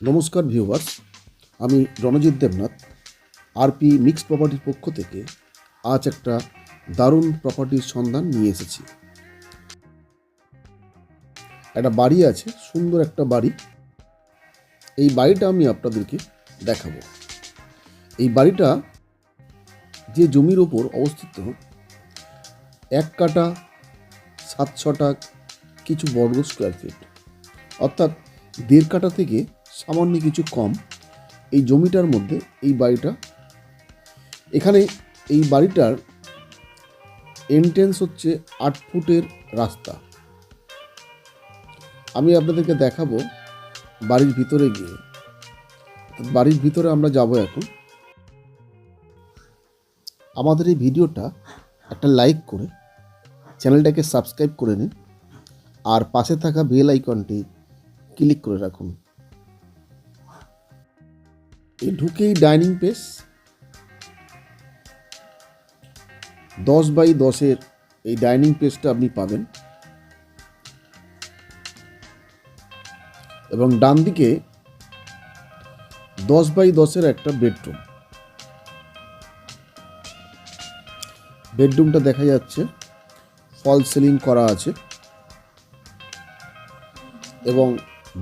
নমস্কার ভিউয়ার্স, আমি Ranjit Debnath RP mix প্রপার্টির পক্ষ থেকে আজ একটা দারুণ প্রপার্টির সন্ধান নিয়ে এসেছি। একটা বাড়ি আছে, সুন্দর একটা বাড়ি। এই বাড়িটা আমি আপনাদেরকে দেখাবো। এই বাড়িটা যে জমির ওপর অবস্থিত, এক কাটা সাত ছটা কিছু বর্গ স্কোয়ার ফিট অর্থাৎ দেড় কাটা থেকে সামান্য কিছু কম এই জমিটার মধ্যে এই বাড়িটা। এখানে এই বাড়িটার এন্ট্রেন্স হচ্ছে আট ফুটের রাস্তা। আমি আপনাদেরকে দেখাবো বাড়ির ভিতরে গিয়ে। বাড়ির ভিতরে আমরা যাব এখন। আমাদের এই ভিডিওটা একটা লাইক করে চ্যানেলটাকে সাবস্ক্রাইব করে নিন। আর পাশে থাকা বেল আইকনটি ক্লিক করে রাখুন। এই ঢুকেই ডাইনিং পেস দশ বাই দশের এই ডাইনিং পেসটা আপনি পাবেন। এবং ডান দিকে দশ বাই দশের একটা বেডরুম বেডরুমটা দেখা যাচ্ছে ফল সিলিং করা আছে। এবং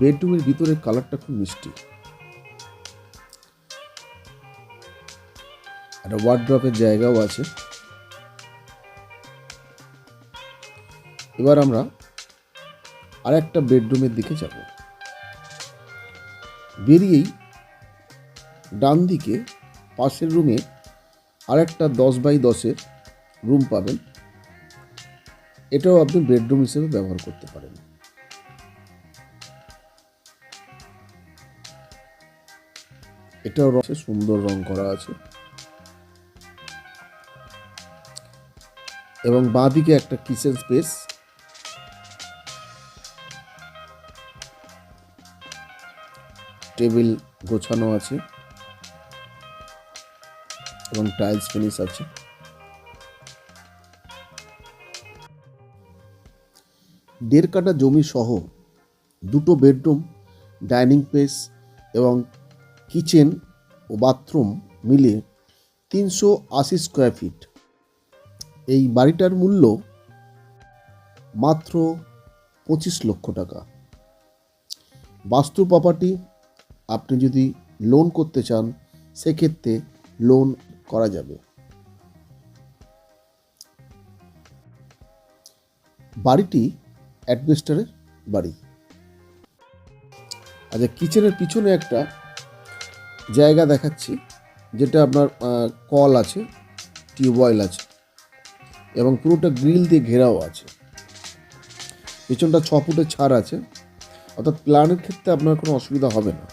বেডরুমের ভিতরে কালারটা খুব মিষ্টি। একটা ওয়ার্ড্রপের জায়গাও আছে। এবার আমরা আর একটা বেডরুমের দিকে যাব। বেরিয়েই ডান দিকে পাশের রুমে আর একটা দশ বাই দশের রুম পাবেন। এটাও আপনি বেডরুম হিসেবে ব্যবহার করতে পারেন। এটাও রসে সুন্দর রং করা আছে। এবং বাঁদিকে একটা কিচেন স্পেস। টেবিল গোছানো আছে। এবং টাইলস ফিনিশ আছে। দেড় কাটা জমি সহ দুটো বেডরুম, ডাইনিং প্লেস এবং কিচেন ও বাথরুম মিলে তিনশো আশি স্কোয়ার ফিট। এই বাড়িটার মূল্য মাত্র পঁচিশ লক্ষ টাকা। বাস্তু প্রপার্টি আপনি যদি লোন করতে চান, সেক্ষেত্রে লোন করা যাবে। বাড়িটি অ্যাডভেস্টারের বাড়ি। আচ্ছা কিচেনের পিছনে একটা জায়গা দেখাচ্ছি, যেটা আপনার কল আছে, টিউবওয়েল আছে। এবং পুরোটা গ্রিল দিয়ে ঘেরাও আছে। পেছনটা ছ ফুটের ছাড় আছে। অর্থাৎ প্ল্যানের ক্ষেত্রে আপনার কোনো অসুবিধা হবে না।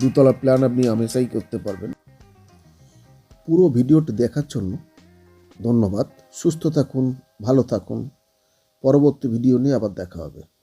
দুতলা প্ল্যান আপনি আমেশাই করতে পারবেন। পুরো ভিডিওটি দেখার জন্য ধন্যবাদ। সুস্থ থাকুন, ভালো থাকুন। পরবর্তী ভিডিও নিয়ে আবার দেখা হবে।